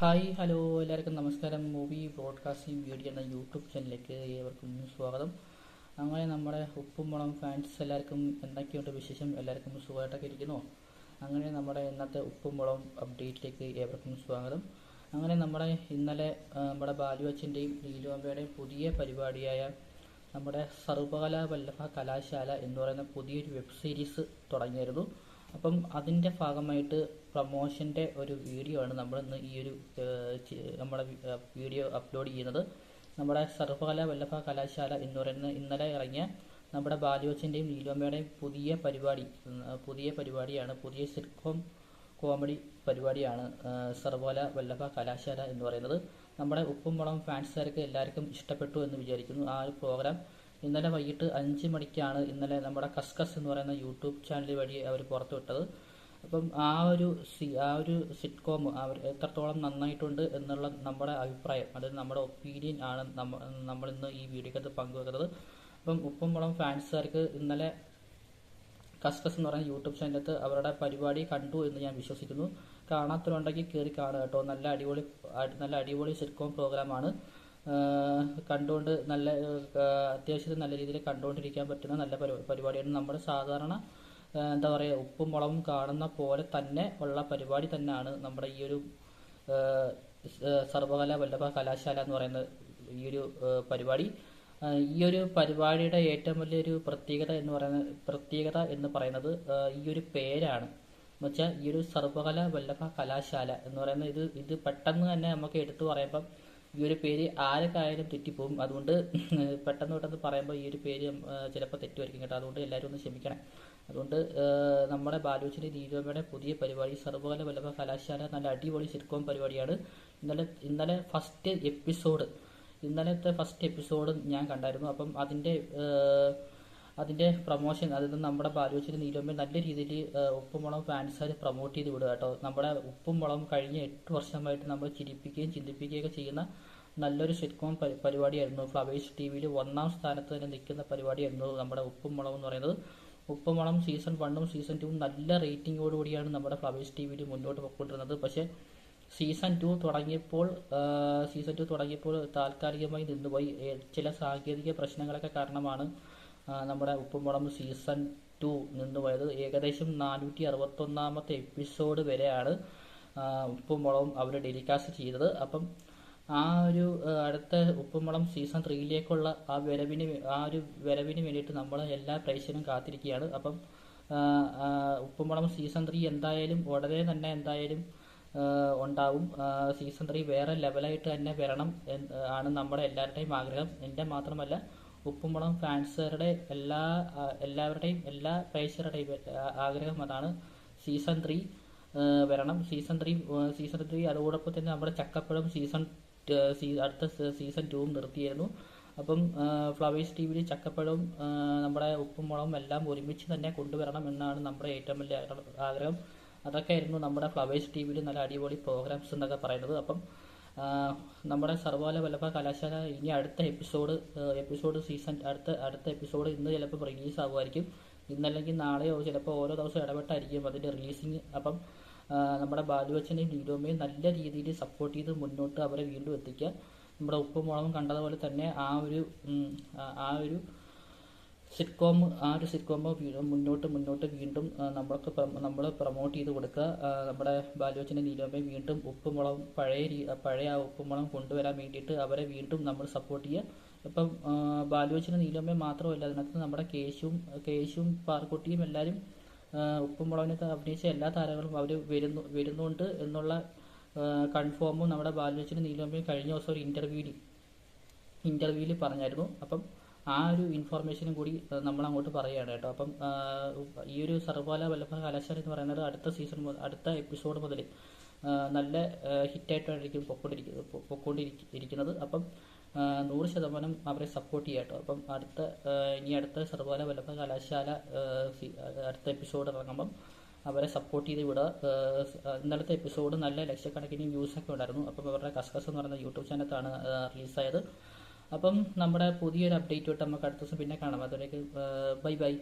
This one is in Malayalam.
ഹായ് ഹലോ എല്ലാവർക്കും നമസ്കാരം. മൂവി ബ്രോഡ്കാസ്റ്റിംഗ് വീഡിയോ എന്ന യൂട്യൂബ് ചാനലിലേക്ക് ഏവർക്കും സ്വാഗതം. അങ്ങനെ നമ്മുടെ ഉപ്പും മുളം ഫാൻസ് എല്ലാവർക്കും എന്തൊക്കെയുണ്ട് വിശേഷം? എല്ലാവർക്കും സുഖമായിട്ടൊക്കെ ഇരിക്കുന്നു? അങ്ങനെ നമ്മുടെ ഇന്നത്തെ ഉപ്പും മുളം അപ്ഡേറ്റിലേക്ക് ഏവർക്കും സ്വാഗതം. അങ്ങനെ നമ്മുടെ ഇന്നലെ നമ്മുടെ ബാലു അച്ഛന്റെയും ലീലു അമ്മയുടെയും പുതിയ പരിപാടിയായ നമ്മുടെ സർവകലാ വല്ലഭ കലാശാല എന്ന് പറയുന്ന പുതിയൊരു വെബ് സീരീസ് തുടങ്ങിയായിരുന്നു അപ്പം അതിന്റെ ഭാഗമായിട്ട് പ്രൊമോഷന്റെ ഒരു വീഡിയോ ആണ് നമ്മൾ ഇന്ന് ഈ ഒരു നമ്മുടെ വീഡിയോ അപ്ലോഡ് ചെയ്യുന്നത്. നമ്മുടെ സർവകല വല്ലഭ കലാശാല എന്ന് പറയുന്ന ഇന്നലെ ഇറങ്ങിയ നമ്മുടെ ബാലുവച്ചന്റെയും നീലോമയുടെയും പുതിയ പരിപാടി പുതിയ പരിപാടിയാണ് പുതിയ സിറ്റ്കോം കോമഡി പരിപാടിയാണ് സർവകല വല്ലഭ കലാശാല എന്ന് പറയുന്നത്. നമ്മുടെ ഉപ്പും മുളം ഫാൻസുകാർക്ക് എല്ലാവർക്കും ഇഷ്ടപ്പെട്ടു എന്ന് വിചാരിക്കുന്നു. ആ ഒരു പ്രോഗ്രാം ഇന്നലെ വൈകിട്ട് അഞ്ച് മണിക്കാണ് ഇന്നലെ നമ്മുടെ കസ്കസ് എന്ന് പറയുന്ന യൂട്യൂബ് ചാനൽ വഴി അവർ പുറത്തുവിട്ടത് അപ്പം ആ ഒരു സി ആ ഒരു സിറ്റ്കോം അവർ എത്രത്തോളം നന്നായിട്ടുണ്ട് എന്നുള്ള നമ്മുടെ അഭിപ്രായം അതായത് നമ്മുടെ ഒപ്പീനിയൻ ആണ് നമ്മ നമ്മൾ ഇന്ന് ഈ വീഡിയോക്കകത്ത് പങ്കുവെക്കുന്നത്. അപ്പം ഉപ്പും മുളം ഫാൻസുകാർക്ക് ഇന്നലെ കസ്കസ് എന്ന് പറയുന്ന യൂട്യൂബ് ചാനലത്ത് അവരുടെ പരിപാടി കണ്ടു എന്ന് ഞാൻ വിശ്വസിക്കുന്നു. കാണാത്തവരുണ്ടെങ്കിൽ കയറി കാണുക കേട്ടോ. നല്ല അടിപൊളി അടി- നല്ല അടിപൊളി സിറ്റ്കോം പ്രോഗ്രാമാണ് കണ്ടുകൊണ്ട് നല്ല അത്യാവശ്യത്തിന് നല്ല രീതിയിൽ കണ്ടുകൊണ്ടിരിക്കാൻ പറ്റുന്ന നല്ല പരി- പരിപാടിയാണ് നമ്മൾ സാധാരണ എന്താ പറയുക ഉപ്പും മുളകും കാണുന്ന പോലെ തന്നെ ഉള്ള പരിപാടി തന്നെയാണ് നമ്മുടെ ഈ ഒരു സർവകലാ സർവകല വല്ലഭ കലാശാല എന്ന് പറയുന്ന ഈ ഒരു പരിപാടി. ഈ ഒരു പരിപാടിയുടെ ഏറ്റവും വലിയൊരു പ്രത്യേകത എന്ന് പറയുന്ന പ്രത്യേകത എന്ന് പറയുന്നത് ഈ ഒരു പേരാണ്. എന്നുവെച്ചാൽ ഈ ഒരു സർവകലാ വല്ലഭ കലാശാല എന്ന് പറയുന്ന ഇത് ഇത് പെട്ടെന്ന് തന്നെ നമുക്ക് എടുത്തു പറയുമ്പം ഈ ഒരു പേര് ആരൊക്കെയായാലും തെറ്റിപ്പോകും അതുകൊണ്ട് പെട്ടെന്ന് പെട്ടെന്ന് പറയുമ്പോൾ ഈ ഒരു പേര് ചിലപ്പോൾ തെറ്റുമായിരിക്കും കേട്ടോ. അതുകൊണ്ട് എല്ലാവരും ഒന്ന് ക്ഷമിക്കണേ. അതുകൊണ്ട് നമ്മുടെ ബാലുച്ചിന്റെ ദീപമ്മയുടെ പുതിയ പരിപാടി സർവകല വല്ലഭ കലാശാല നല്ല അടിപൊളി സിറ്റ്കോം പരിപാടിയാണ്. ഇന്നലെ ഇന്നലെ ഫസ്റ്റ് എപ്പിസോഡ് ഇന്നലത്തെ ഫസ്റ്റ് എപ്പിസോഡ് ഞാൻ കണ്ടായിരുന്നു. അപ്പം അതിന്റെ അതിന്റെ പ്രൊമോഷൻ അതായത് നമ്മുടെ ബാലുവച്ചിന് നീലോമ്പിൽ നല്ല രീതിയിൽ ഉപ്പും മുളകും ഫാൻസുകാർ പ്രൊമോട്ട് ചെയ്ത് വിടുക കേട്ടോ. നമ്മുടെ ഉപ്പും മുളകും കഴിഞ്ഞ എട്ട് വർഷമായിട്ട് നമ്മൾ ചിരിപ്പിക്കുകയും ചിന്തിപ്പിക്കുകയൊക്കെ ചെയ്യുന്ന നല്ലൊരു സിറ്റ്കോം പരി പരിപാടിയായിരുന്നു. ഫ്ലവേഴ്സ് ടി വിയിൽ ഒന്നാം സ്ഥാനത്ത് തന്നെ നിൽക്കുന്ന പരിപാടിയായിരുന്നു നമ്മുടെ ഉപ്പും മുളകും എന്ന് പറയുന്നത്. ഉപ്പും മുളം സീസൺ വണ്ണും സീസൺ ടൂവും നല്ല റേറ്റിംഗോടുകൂടിയാണ് നമ്മുടെ ഫ്ലവേഴ്സ് ടി വിയിൽ മുന്നോട്ട് പോയിക്കൊണ്ടിരുന്നത്. പക്ഷേ സീസൺ ടു തുടങ്ങിയപ്പോൾ സീസൺ ടു തുടങ്ങിയപ്പോൾ താൽക്കാലികമായി നിന്നുപോയി. ചില സാങ്കേതിക പ്രശ്നങ്ങളൊക്കെ കാരണമാണ് നമ്മുടെ ഉപ്പുമുളം സീസൺ ടു നിന്ന് പോയത്. ഏകദേശം നാനൂറ്റി അറുപത്തൊന്നാമത്തെ എപ്പിസോഡ് വരെയാണ് ആ, ഉപ്പുമുളകും അവർ ടെലികാസ്റ്റ് ചെയ്തത്. അപ്പം ആ ഒരു അടുത്ത ഉപ്പുമുളം സീസൺ ത്രീയിലേക്കുള്ള ആ വരവിന് ആ ഒരു വരവിന് വേണ്ടിയിട്ട് നമ്മൾ എല്ലാ പ്രേക്ഷകരും കാത്തിരിക്കുകയാണ്. അപ്പം ഉപ്പുമുളം സീസൺ ത്രീ എന്തായാലും ഉടനെ തന്നെ എന്തായാലും ഉണ്ടാവും. സീസൺ ത്രീ വേറെ ലെവലായിട്ട് തന്നെ വരണം ആണ് നമ്മുടെ എല്ലാവരുടെയും ആഗ്രഹം. എന്റെ മാത്രമല്ല ഉപ്പുമുളം ഫാൻസുകാരുടെ എല്ലാ എല്ലാവരുടെയും എല്ലാ പ്രേക്ഷകരുടെയും ആഗ്രഹം അതാണ് സീസൺ ത്രീ വരണം. സീസൺ ത്രീ സീസൺ ത്രീ അതോടൊപ്പം തന്നെ നമ്മുടെ ചക്കപ്പഴം സീസൺ അടുത്ത സീസൺ ടൂവും നിർത്തിയായിരുന്നു അപ്പം ഫ്ലവേഴ്സ് ടി വിയിൽ ചക്കപ്പഴവും നമ്മുടെ ഉപ്പും മുളകും എല്ലാം ഒരുമിച്ച് തന്നെ കൊണ്ടുവരണം എന്നാണ് നമ്മുടെ ഏറ്റവും വലിയ ആഗ്രഹം. അതൊക്കെ ആയിരുന്നു നമ്മുടെ ഫ്ലവേഴ്സ് ടി വിയിൽ നല്ല അടിപൊളി പ്രോഗ്രാംസ് എന്നൊക്കെ പറയുന്നത്. അപ്പം നമ്മുടെ സർവകാല വല്ലഭ കലാശാല ഇനി അടുത്ത എപ്പിസോഡ് എപ്പിസോഡ് സീസൺ അടുത്ത അടുത്ത എപ്പിസോഡ് ഇന്ന് ചിലപ്പോൾ റിലീസ് ആകുമായിരിക്കും ഇന്നല്ലെങ്കിൽ നാളെയോ ചിലപ്പോൾ ഓരോ ദിവസം ഇടപെട്ടായിരിക്കും അതിന്റെ റിലീസിങ്. അപ്പം നമ്മുടെ ബാലുവച്ചനെയും ലീലോമയും നല്ല രീതിയിൽ സപ്പോർട്ട് ചെയ്ത് മുന്നോട്ട് അവരെ വീണ്ടും എത്തിക്കുക. നമ്മുടെ ഉപ്പും മുളകും കണ്ടതുപോലെ തന്നെ ആ ഒരു ആ ഒരു സിറ്റ്കോം ആ ഒരു സിറ്റ്കോം മുന്നോട്ട് മുന്നോട്ട് വീണ്ടും നമ്മളൊക്കെ നമ്മൾ പ്രൊമോട്ട് ചെയ്ത് കൊടുക്കുക. നമ്മുടെ ബാലുവച്ചനെ നീലോമയെ വീണ്ടും ഉപ്പുമുളം പഴയ പഴയ ആ ഉപ്പുമുളം കൊണ്ടുവരാൻ വേണ്ടിയിട്ട് അവരെ വീണ്ടും നമ്മൾ സപ്പോർട്ട് ചെയ്യുക. ഇപ്പം ആ, ബാലുവച്ചനെ നീലോമയെ മാത്രമല്ല അതിനകത്ത് നമ്മുടെ കേശുവും കേശുവും പാർക്കുട്ടിയും എല്ലാവരും ഉപ്പും ഉപ്പുമുളകിനകത്ത് അഭിനയിച്ച എല്ലാ താരങ്ങളും അവർ വരുന്നു വരുന്നുണ്ട് എന്നുള്ള കൺഫേമും നമ്മുടെ ബാലുവച്ചനെ നീലോമയും കഴിഞ്ഞ ദിവസം ഒരു ഇന്റർവ്യൂവിൽ ഇന്റർവ്യൂവിൽ പറഞ്ഞായിരുന്നു. അപ്പം ആ ഒരു ഇൻഫോർമേഷനും കൂടി നമ്മൾ അങ്ങോട്ട് പറയുകയാണ് കേട്ടോ. അപ്പം ഈ ഒരു സർവകാല വല്ലഭ കലാശാല എന്ന് പറയുന്നത് അടുത്ത സീസൺ അടുത്ത എപ്പിസോഡ് മുതൽ നല്ല ഹിറ്റായിട്ടായിരിക്കും പൊക്കോണ്ടിരിക്കുന്നത് പൊ- പൊക്കോണ്ടിരിക്ക- ഇരിക്കുന്നത് അപ്പം നൂറ് ശതമാനം അവരെ സപ്പോർട്ട് ചെയ്യാം കേട്ടോ. അപ്പം അടുത്ത ഇനി അടുത്ത സർവകാല വല്ലഭ കലാശാല അടുത്ത എപ്പിസോഡ് ഇറങ്ങുമ്പം അവരെ സപ്പോർട്ട് ചെയ്ത് വിടുക. ഇന്നലത്തെ എപ്പിസോഡ് നല്ല ലക്ഷക്കണക്കിന് വ്യൂസൊക്കെ ഉണ്ടായിരുന്നു. അപ്പം അവരുടെ കസ്കസ് എന്ന് പറയുന്ന യൂട്യൂബ് ചാനലാണ് റിലീസായത് അപ്പം നമ്മുടെ പുതിയൊരു അപ്ഡേറ്റ് തൊട്ട് നമുക്ക് അടുത്ത ദിവസം പിന്നെ കാണാം. അതുവരേക്ക് ബൈ ബൈ